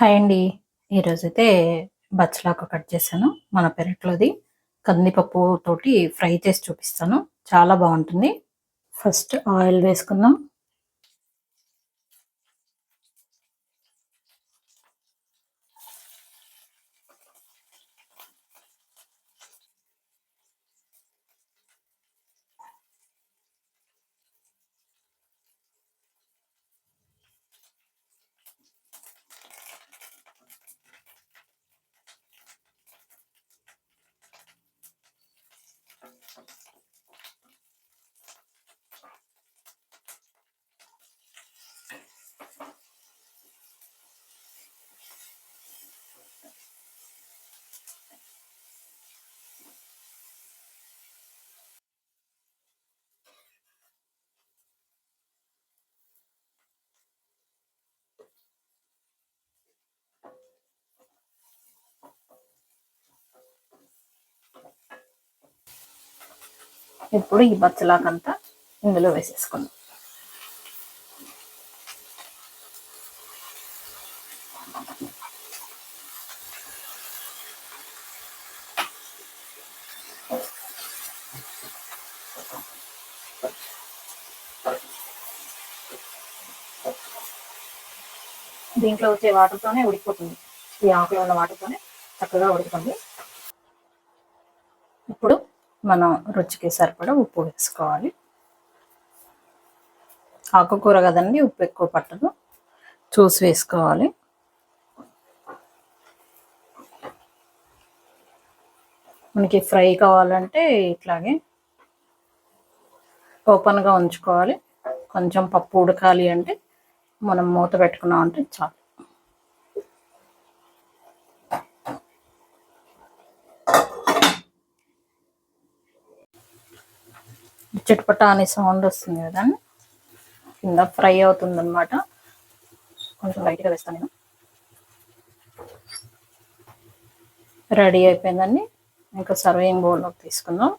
Hi అండి. ఈరోజైతే బచ్చలాకు కట్ చేశాను. మన పెరట్లోది కందిపప్పు తోటి ఫ్రై చేసి చూపిస్తాను. చాలా బాగుంటుంది. ఫస్ట్ ఆయిల్ వేసుకుందాం. ఇప్పుడు ఈ బచ్చలాకంతా ఇందులో వేసేసుకుందాం. దీంట్లో వచ్చే వాటర్తోనే ఉడికిపోతుంది. ఈ ఆకులో ఉన్న వాటర్తోనే చక్కగా ఉడుకుతుంది. ఇప్పుడు మనం రుచికి సరిపడా ఉప్పు వేసుకోవాలి. ఆకుకూర కదండి ఉప్పు ఎక్కువ పట్టదు. చూసి వేసుకోవాలి. మనకి ఫ్రై కావాలంటే ఇట్లాగే ఓపెన్గా ఉంచుకోవాలి. కొంచెం పప్పు ఉడకాలి అంటే మనం మూత పెట్టుకున్నాం అంటే చాలు. చిటపట అనే సౌండ్ వస్తుంది కదండి కింద ఫ్రై అవుతుంది అనమాట కొంచెం లైట్గా వేస్తాను నేను. రెడీ అయిపోయిందండి. ఇంకా సర్వింగ్ బౌల్లోకి తీసుకుందాం.